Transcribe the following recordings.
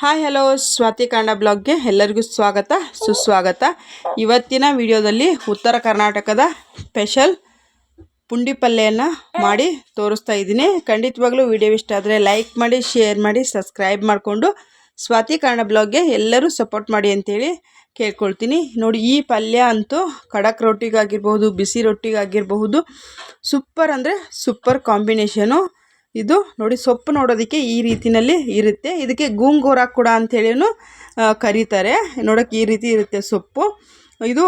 Hi, hello, Swati ಕಾಂಡ ಬ್ಲಾಗ್ಗೆ ಎಲ್ಲರಿಗೂ ಸ್ವಾಗತ, ಸುಸ್ವಾಗತ. ಇವತ್ತಿನ ವಿಡಿಯೋದಲ್ಲಿ ಉತ್ತರ ಕರ್ನಾಟಕದ ಸ್ಪೆಷಲ್ ಪುಂಡಿ ಪಲ್ಯನ ಮಾಡಿ ತೋರಿಸ್ತಾ ಇದ್ದೀನಿ. ಖಂಡಿತವಾಗ್ಲೂ ವಿಡಿಯೋ ಇಷ್ಟ ಆದರೆ ಲೈಕ್ ಮಾಡಿ, ಶೇರ್ ಮಾಡಿ, ಸಬ್ಸ್ಕ್ರೈಬ್ ಮಾಡಿಕೊಂಡು ಸ್ವಾತಿ ಕಾಂಡ ಬ್ಲಾಗ್ಗೆ ಎಲ್ಲರೂ ಸಪೋರ್ಟ್ ಮಾಡಿ ಅಂತೇಳಿ ಕೇಳ್ಕೊಳ್ತೀನಿ. ನೋಡಿ, ಈ ಪಲ್ಯ ಅಂತೂ ಖಡಕ್ ರೊಟ್ಟಿಗಾಗಿರ್ಬಹುದು, ಬಿಸಿ ರೊಟ್ಟಿಗಾಗಿರಬಹುದು, ಸೂಪರ್ ಅಂದರೆ ಸೂಪರ್ ಕಾಂಬಿನೇಷನು. ಇದು ನೋಡಿ ಸೊಪ್ಪು ನೋಡೋದಕ್ಕೆ ಈ ರೀತಿಯಲ್ಲಿ ಇರುತ್ತೆ. ಇದಕ್ಕೆ ಗೂಂಗೂರ ಕೂಡ ಅಂಥೇಳಿನೂ ಕರೀತಾರೆ. ನೋಡೋಕ್ಕೆ ಈ ರೀತಿ ಇರುತ್ತೆ ಸೊಪ್ಪು. ಇದು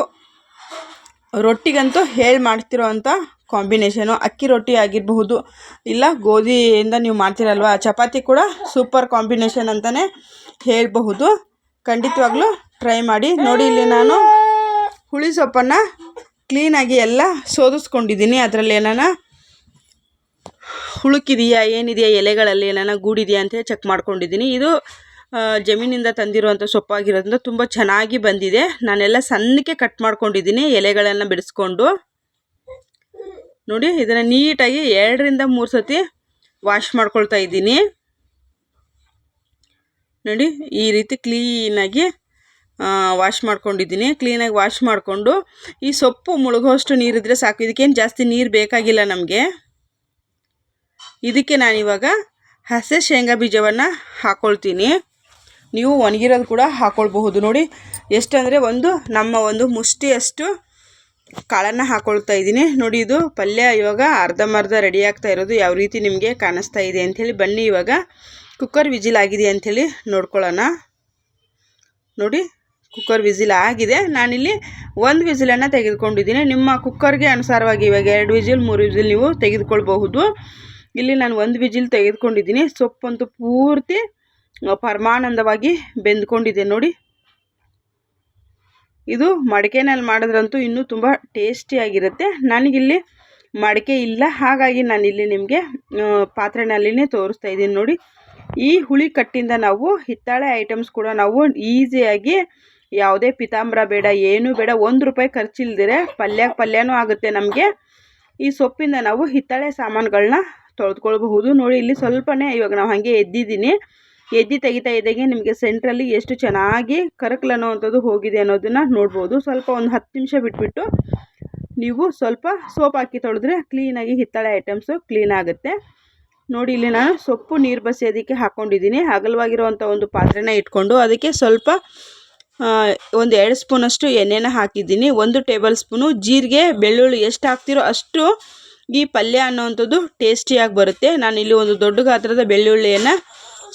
ರೊಟ್ಟಿಗಂತೂ ಹೇಳಿ ಮಾಡ್ತಿರೋ ಅಂಥ ಕಾಂಬಿನೇಷನು. ಅಕ್ಕಿ ರೊಟ್ಟಿ ಆಗಿರಬಹುದು, ಇಲ್ಲ ಗೋಧಿಯಿಂದ ನೀವು ಮಾಡ್ತೀರಲ್ವ, ಚಪಾತಿ ಕೂಡ ಸೂಪರ್ ಕಾಂಬಿನೇಷನ್ ಅಂತಲೇ ಹೇಳಬಹುದು. ಖಂಡಿತವಾಗ್ಲೂ ಟ್ರೈ ಮಾಡಿ. ನೋಡಿ ಇಲ್ಲಿ ನಾನು ಹುಳಿ ಸೊಪ್ಪನ್ನು ಕ್ಲೀನಾಗಿ ಎಲ್ಲ ಸೋದಿಸ್ಕೊಂಡಿದ್ದೀನಿ. ಅದರಲ್ಲಿ ಏನಾನ ಹುಳುಕಿದೆಯಾ, ಏನಿದೆಯಾ, ಎಲೆಗಳಲ್ಲಿ ಏನಾನ ಗೂಡಿದೆಯಾ ಅಂತ ಚೆಕ್ ಮಾಡ್ಕೊಂಡಿದ್ದೀನಿ. ಇದು ಜಮೀನಿಂದ ತಂದಿರುವಂಥ ಸೊಪ್ಪಾಗಿರೋದ್ರಿಂದ ತುಂಬ ಚೆನ್ನಾಗಿ ಬಂದಿದೆ. ನಾನೆಲ್ಲ ಸಣ್ಣಕ್ಕೆ ಕಟ್ ಮಾಡ್ಕೊಂಡಿದ್ದೀನಿ ಎಲೆಗಳನ್ನು ಬಿಡಿಸ್ಕೊಂಡು. ನೋಡಿ, ಇದನ್ನು ನೀಟಾಗಿ ಎರಡರಿಂದ ಮೂರು ಸತಿ ವಾಶ್ ಮಾಡ್ಕೊಳ್ತಾ ಇದ್ದೀನಿ. ನೋಡಿ, ಈ ರೀತಿ ಕ್ಲೀನಾಗಿ ವಾಶ್ ಮಾಡ್ಕೊಂಡಿದ್ದೀನಿ. ಕ್ಲೀನಾಗಿ ವಾಶ್ ಮಾಡಿಕೊಂಡು, ಈ ಸೊಪ್ಪು ಮುಳುಗೋಷ್ಟು ನೀರಿದ್ರೆ ಸಾಕು. ಇದಕ್ಕೇನು ಜಾಸ್ತಿ ನೀರು ಬೇಕಾಗಿಲ್ಲ ನಮಗೆ. ಇದಕ್ಕೆ ನಾನಿವಾಗ ಹಸೆ ಶೇಂಗಾ ಬೀಜವನ್ನು ಹಾಕ್ಕೊಳ್ತೀನಿ ನೀವು ಒಣಗಿರೋದು ಕೂಡ ಹಾಕ್ಕೊಳ್ಬಹುದು ನೋಡಿ, ಎಷ್ಟಂದರೆ ಒಂದು ನಮ್ಮ ಒಂದು ಮುಷ್ಟಿಯಷ್ಟು ಕಾಳನ್ನು ಹಾಕ್ಕೊಳ್ತಾ ಇದ್ದೀನಿ. ನೋಡಿ, ಇದು ಪಲ್ಯ ಇವಾಗ ಅರ್ಧಂಬರ್ಧ ರೆಡಿ ಆಗ್ತಾ ಇರೋದು. ಯಾವ ರೀತಿ ನಿಮಗೆ ಕಾಣಿಸ್ತಾ ಇದೆ ಅಂಥೇಳಿ ಬನ್ನಿ. ಇವಾಗ ಕುಕ್ಕರ್ ವಿಜಿಲ್ ಆಗಿದೆ ಅಂಥೇಳಿ ನೋಡ್ಕೊಳ್ಳೋಣ. ನೋಡಿ ಕುಕ್ಕರ್ ವಿಜಿಲ್ ಆಗಿದೆ. ನಾನಿಲ್ಲಿ ಒಂದು ವಿಸಿಲನ್ನು ತೆಗೆದುಕೊಂಡಿದ್ದೀನಿ. ನಿಮ್ಮ ಕುಕ್ಕರ್ಗೆ ಅನುಸಾರವಾಗಿ ಇವಾಗ ಎರಡು ವಿಜಿಲ್ ಮೂರು ವಿಜಿಲ್ ನೀವು ತೆಗೆದುಕೊಳ್ಬಹುದು. ಇಲ್ಲಿ ನಾನು ಒಂದು ವಿಜಿಲ್ ತೆಗೆದುಕೊಂಡಿದ್ದೀನಿ. ಸೊಪ್ಪಂತೂ ಪೂರ್ತಿ ಪರಮಾನಂದವಾಗಿ ಬೆಂದ್ಕೊಂಡಿದೆ ನೋಡಿ. ಇದು ಮಡಿಕೆನಲ್ಲಿ ಮಾಡಿದ್ರಂತೂ ಇನ್ನೂ ತುಂಬ ಟೇಸ್ಟಿಯಾಗಿರುತ್ತೆ ನನಗಿಲ್ಲಿ ಮಡಿಕೆ ಇಲ್ಲ. ಹಾಗಾಗಿ ನಾನಿಲ್ಲಿ ನಿಮಗೆ ಪಾತ್ರೆನಲ್ಲಿನೇ ತೋರಿಸ್ತಾ ಇದ್ದೀನಿ ನೋಡಿ. ಈ ಹುಳಿ ಕಟ್ಟಿಂದ ನಾವು ಹಿತ್ತಾಳೆ ಐಟಮ್ಸ್ ಕೂಡ ನಾವು ಈಸಿಯಾಗಿ ಯಾವುದೇ ಪಿತಾಂಬರ ಬೇಡ, ಏನೂ ಬೇಡ, ಒಂದು ರೂಪಾಯಿ ಖರ್ಚಿಲ್ದಿರೆ ಪಲ್ಯ, ಪಲ್ಯನೂ ಆಗುತ್ತೆ ನಮಗೆ. ಈ ಸೊಪ್ಪಿಂದ ನಾವು ಹಿತ್ತಾಳೆ ಸಾಮಾನುಗಳನ್ನ ತೊಳೆದುಕೊಳ್ಬಹುದು ನೋಡಿ, ಇಲ್ಲಿ ಸ್ವಲ್ಪನೇ ಇವಾಗ ನಾವು ಹಾಗೆ ಎದ್ದಿದ್ದೀನಿ. ಎದ್ದಿ ತೆಗಿತಾ ಇದ್ದಾಗೆ ನಿಮಗೆ ಸೆಂಟ್ರಲ್ಲಿ ಎಷ್ಟು ಚೆನ್ನಾಗಿ ಕರಕಲ್ ಅನ್ನೋವಂಥದ್ದು ಹೋಗಿದೆ ಅನ್ನೋದನ್ನು ನೋಡ್ಬೋದು. ಸ್ವಲ್ಪ ಒಂದು ಹತ್ತು ನಿಮಿಷ ಬಿಟ್ಬಿಟ್ಟು ನೀವು ಸ್ವಲ್ಪ ಸೋಪ್ ಹಾಕಿ ತೊಳೆದ್ರೆ ಕ್ಲೀನಾಗಿ ಹಿತ್ತಾಳೆ ಐಟಮ್ಸು ಕ್ಲೀನ್ ಆಗುತ್ತೆ. ನೋಡಿ, ಇಲ್ಲಿ ನಾನು ಸೊಪ್ಪು ನೀರು ಬಸಿ ಅದಕ್ಕೆ ಹಾಕ್ಕೊಂಡಿದ್ದೀನಿ. ಅಗಲವಾಗಿರುವಂಥ ಒಂದು ಪಾತ್ರೆನ ಇಟ್ಕೊಂಡು ಅದಕ್ಕೆ ಸ್ವಲ್ಪ ಒಂದು ಎರಡು ಸ್ಪೂನಷ್ಟು ಎಣ್ಣೆನ ಹಾಕಿದ್ದೀನಿ. ಒಂದು ಟೇಬಲ್ ಸ್ಪೂನು ಜೀರಿಗೆ, ಬೆಳ್ಳುಳ್ಳಿ, ಎಷ್ಟು ಹಾಕ್ತಿರೋ ಅಷ್ಟು ಈ ಪಲ್ಯ ಅನ್ನೋವಂಥದ್ದು ಟೇಸ್ಟಿಯಾಗಿ ಬರುತ್ತೆ. ನಾನಿಲ್ಲಿ ಒಂದು ದೊಡ್ಡ ಗಾತ್ರದ ಬೆಳ್ಳುಳ್ಳಿಯನ್ನು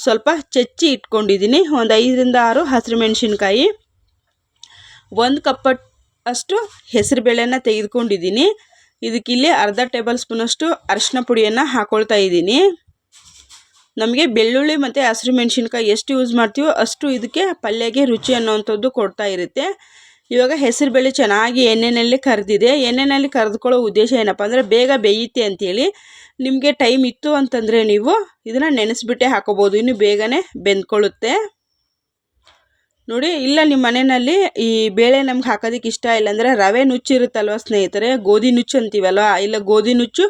ಸ್ವಲ್ಪ ಚಚ್ಚಿ ಇಟ್ಕೊಂಡಿದ್ದೀನಿ. ಒಂದು ಐದರಿಂದ ಆರು ಹಸಿರು ಮೆಣಸಿನ್ಕಾಯಿ. ಒಂದು ಕಪ್ಪ ಅಷ್ಟು ಹೆಸರು ಬೇಳೆನ ತೆಗೆದುಕೊಂಡಿದ್ದೀನಿ. ಇದಕ್ಕಿಲ್ಲಿ ಅರ್ಧ ಟೇಬಲ್ ಸ್ಪೂನಷ್ಟು ಅರಿಶಿನ ಪುಡಿಯನ್ನು ಹಾಕ್ಕೊಳ್ತಾ ಇದ್ದೀನಿ. ನಮಗೆ ಬೆಳ್ಳುಳ್ಳಿ ಮತ್ತು ಹಸಿರು ಮೆಣಸಿನ್ಕಾಯಿ ಎಷ್ಟು ಯೂಸ್ ಮಾಡ್ತೀವೋ ಅಷ್ಟು ಇದಕ್ಕೆ ಪಲ್ಯಗೆ ರುಚಿ ಅನ್ನೋವಂಥದ್ದು ಕೊಡ್ತಾ ಇರುತ್ತೆ. ಇವಾಗ ಹೆಸರು ಬೇಳೆ ಚೆನ್ನಾಗಿ ಎಣ್ಣೆಯಲ್ಲಿ ಕರೆದಿದೆ. ಎಣ್ಣೆಯಲ್ಲಿ ಕರೆದುಕೊಳ್ಳೋ ಉದ್ದೇಶ ಏನಪ್ಪ ಅಂದರೆ ಬೇಗ ಬೇಯುತ್ತೆ ಅಂಥೇಳಿ ನಿಮಗೆ ಟೈಮ್ ಇತ್ತು ಅಂತಂದರೆ ನೀವು ಇದನ್ನು ನೆನೆಸ್ಬಿಟ್ಟೆ ಹಾಕೋಬೋದು. ಇನ್ನು ಬೇಗನೆ ಬೆಂದ್ಕೊಳ್ಳುತ್ತೆ. ನೋಡಿ, ಇಲ್ಲ ನಿಮ್ಮ ಮನೆಯಲ್ಲಿ ಈ ಬೇಳೆ ನಮ್ಗೆ ಹಾಕೋದಕ್ಕೆ ಇಷ್ಟ ಇಲ್ಲ ಅಂದರೆ ರವೆ ನುಚ್ಚಿರುತ್ತಲ್ವ ಸ್ನೇಹಿತರೆ? ಗೋಧಿ ನುಚ್ಚು ಅಂತೀವಲ್ವ? ಇಲ್ಲ ಗೋಧಿ ನುಚ್ಚು,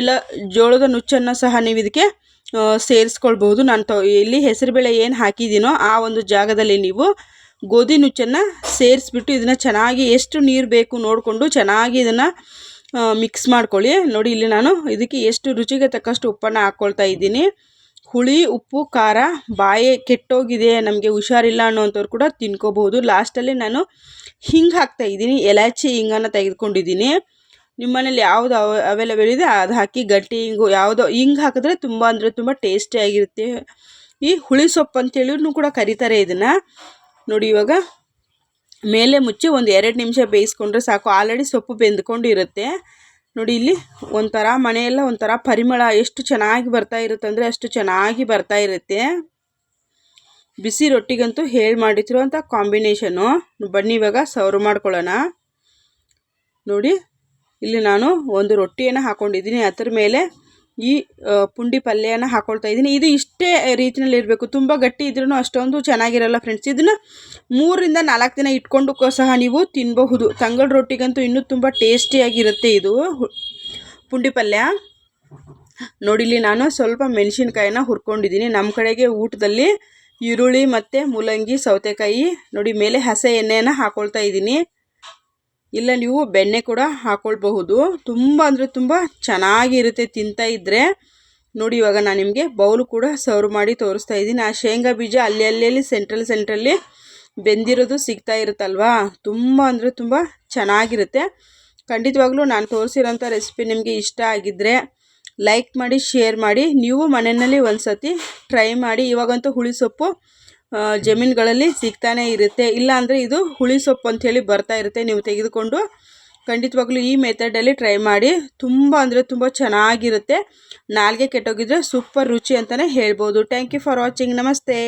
ಇಲ್ಲ ಜೋಳದ ನುಚ್ಚನ್ನು ಸಹ ನೀವು ಇದಕ್ಕೆ ಸೇರಿಸ್ಕೊಳ್ಬೋದು ನಾನು ತೊ, ಇಲ್ಲಿ ಹೆಸರುಬೇಳೆ ಏನು ಹಾಕಿದ್ದೀನೋ ಆ ಒಂದು ಜಾಗದಲ್ಲಿ ನೀವು ಗೋಧಿ ನುಚ್ಚನ್ನು ಸೇರಿಸ್ಬಿಟ್ಟು ಇದನ್ನು ಚೆನ್ನಾಗಿ ಎಷ್ಟು ನೀರು ಬೇಕು ನೋಡಿಕೊಂಡು ಚೆನ್ನಾಗಿ ಇದನ್ನು ಮಿಕ್ಸ್ ಮಾಡ್ಕೊಳ್ಳಿ. ನೋಡಿ ಇಲ್ಲಿ ನಾನು ಇದಕ್ಕೆ ಎಷ್ಟು ರುಚಿಗೆ ತಕ್ಕಷ್ಟು ಉಪ್ಪನ್ನು ಹಾಕ್ಕೊಳ್ತಾ ಇದ್ದೀನಿ. ಹುಳಿ, ಉಪ್ಪು, ಖಾರ, ಬಾಯಿ ಕೆಟ್ಟೋಗಿದೆ, ನಮಗೆ ಹುಷಾರಿಲ್ಲ ಅನ್ನೋವಂಥವ್ರು ಕೂಡ ತಿನ್ಕೋಬಹುದು. ಲಾಸ್ಟಲ್ಲಿ ನಾನು ಹಿಂಗೆ ಹಾಕ್ತಾ ಇದ್ದೀನಿ, ಎಲಾಚಿ ಹಿಂಗನ್ನು ತೆಗೆದುಕೊಂಡಿದ್ದೀನಿ. ನಿಮ್ಮ ಮನೇಲಿ ಯಾವುದು ಅವೈಲೇಬಲ್ ಇದೆ, ಅದು ಹಾಕಿ ಗಟ್ಟಿ ಹಿಂಗು ಯಾವುದೋ, ಹಿಂಗೆ ಹಾಕಿದ್ರೆ ತುಂಬ ಅಂದರೆ ತುಂಬ ಟೇಸ್ಟಿಯಾಗಿರುತ್ತೆ ಈ ಹುಳಿ ಸೊಪ್ಪು ಅಂತೇಳಿನೂ ಕೂಡ ಕರೀತಾರೆ ಇದನ್ನು. ನೋಡಿ ಇವಾಗ ಮೇಲೆ ಮುಚ್ಚಿ ಒಂದು ಎರಡು ನಿಮಿಷ ಬೇಯಿಸ್ಕೊಂಡ್ರೆ ಸಾಕು. ಆಲ್ರೆಡಿ ಸೊಪ್ಪು ಬೆಂದ್ಕೊಂಡು ಇರುತ್ತೆ ನೋಡಿ ಇಲ್ಲಿ ಒಂಥರ ಮನೆಯೆಲ್ಲ ಒಂಥರ ಪರಿಮಳ ಎಷ್ಟು ಚೆನ್ನಾಗಿ ಬರ್ತಾ ಇರುತ್ತೆ ಅಂದರೆ ಅಷ್ಟು ಚೆನ್ನಾಗಿ ಬರ್ತಾ ಇರುತ್ತೆ. ಬಿಸಿ ರೊಟ್ಟಿಗಂತೂ ಹೇಳಿ ಮಾಡಿತಿರುವಂಥ ಕಾಂಬಿನೇಷನು. ಬನ್ನಿ ಇವಾಗ ಸರ್ವ್ ಮಾಡ್ಕೊಳ್ಳೋಣ. ನೋಡಿ, ಇಲ್ಲಿ ನಾನು ಒಂದು ರೊಟ್ಟಿಯನ್ನು ಹಾಕ್ಕೊಂಡಿದ್ದೀನಿ ಅದರ ಮೇಲೆ ಈ ಪುಂಡಿ ಪಲ್ಯನ ಹಾಕ್ಕೊಳ್ತಾ ಇದ್ದೀನಿ. ಇದು ಇಷ್ಟೇ ರೀತಿನಲ್ಲಿ ಇರಬೇಕು. ತುಂಬ ಗಟ್ಟಿ ಇದ್ರೂ ಅಷ್ಟೊಂದು ಚೆನ್ನಾಗಿರಲ್ಲ ಫ್ರೆಂಡ್ಸ್. ಇದನ್ನು ಮೂರರಿಂದ ನಾಲ್ಕು ದಿನ ಇಟ್ಕೊಂಡು ಸಹ ನೀವು ತಿನ್ನಬಹುದು ತಂಗಳ ರೊಟ್ಟಿಗಂತೂ ಇನ್ನೂ ತುಂಬ ಟೇಸ್ಟಿಯಾಗಿರುತ್ತೆ ಇದು ಪುಂಡಿ ಪಲ್ಯ. ನೋಡಿಲಿ ನಾನು ಸ್ವಲ್ಪ ಮೆಣಸಿನ್ಕಾಯಿನ ಹುರ್ಕೊಂಡಿದ್ದೀನಿ. ನಮ್ಮ ಕಡೆಗೆ ಊಟದಲ್ಲಿ ಈರುಳ್ಳಿ ಮತ್ತು ಮೂಲಂಗಿ, ಸೌತೆಕಾಯಿ, ನೋಡಿ ಮೇಲೆ ಹಸೆ ಎಣ್ಣೆಯನ್ನು ಹಾಕ್ಕೊಳ್ತಾ ಇದ್ದೀನಿ. ಇಲ್ಲ, ನೀವು ಬೆಣ್ಣೆ ಕೂಡ ಹಾಕ್ಕೊಳ್ಬಹುದು ತುಂಬ ಅಂದರೆ ತುಂಬ ಚೆನ್ನಾಗಿರುತ್ತೆ ತಿಂತಾ ಇದ್ದರೆ ನೋಡಿ, ಇವಾಗ ನಾನು ನಿಮಗೆ ಬೌಲ್ ಕೂಡ ಸರ್ವ್ ಮಾಡಿ ತೋರಿಸ್ತಾ ಇದ್ದೀನಿ. ಆ ಶೇಂಗಾ ಬೀಜ ಅಲ್ಲಿ ಅಲ್ಲಿ ಸೆಂಟ್ರಲ್ ಸೆಂಟ್ರಲ್ಲಿ ಬೆಂದಿರೋದು ಸಿಗ್ತಾ ಇರುತ್ತಲ್ವಾ? ತುಂಬ ಅಂದರೆ ತುಂಬ ಚೆನ್ನಾಗಿರುತ್ತೆ. ಖಂಡಿತವಾಗ್ಲೂ ನಾನು ತೋರಿಸಿರೋಂಥ ರೆಸಿಪಿ ನಿಮಗೆ ಇಷ್ಟ ಆಗಿದ್ದರೆ ಲೈಕ್ ಮಾಡಿ ಶೇರ್ ಮಾಡಿ. ನೀವು ಮನೆಯಲ್ಲಿ ಒಂದು ಸತಿ ಟ್ರೈ ಮಾಡಿ. ಇವಾಗಂತೂ ಹುಳಿ ಸೊಪ್ಪು ಜಮೀನುಗಳಲ್ಲಿ ಸಿಗ್ತಾನೆ ಇರುತ್ತೆ. ಇಲ್ಲ ಅಂದರೆ ಇದು ಹುಳಿ ಸೊಪ್ಪು ಅಂಥೇಳಿ ಬರ್ತಾ ಇರುತ್ತೆ. ನೀವು ತೆಗೆದುಕೊಂಡು ಖಂಡಿತವಾಗ್ಲೂ ಈ ಮೆಥಡಲ್ಲಿ ಟ್ರೈ ಮಾಡಿ. ತುಂಬ ಅಂದರೆ ತುಂಬ ಚೆನ್ನಾಗಿರುತ್ತೆ. ನಾಲ್ಗೆ ಕೆಟ್ಟೋಗಿದ್ರೆ ಸೂಪರ್ ರುಚಿ ಅಂತಲೇ ಹೇಳ್ಬೋದು. ಥ್ಯಾಂಕ್ ಯು ಫಾರ್ ವಾಚಿಂಗ್ ನಮಸ್ತೆ.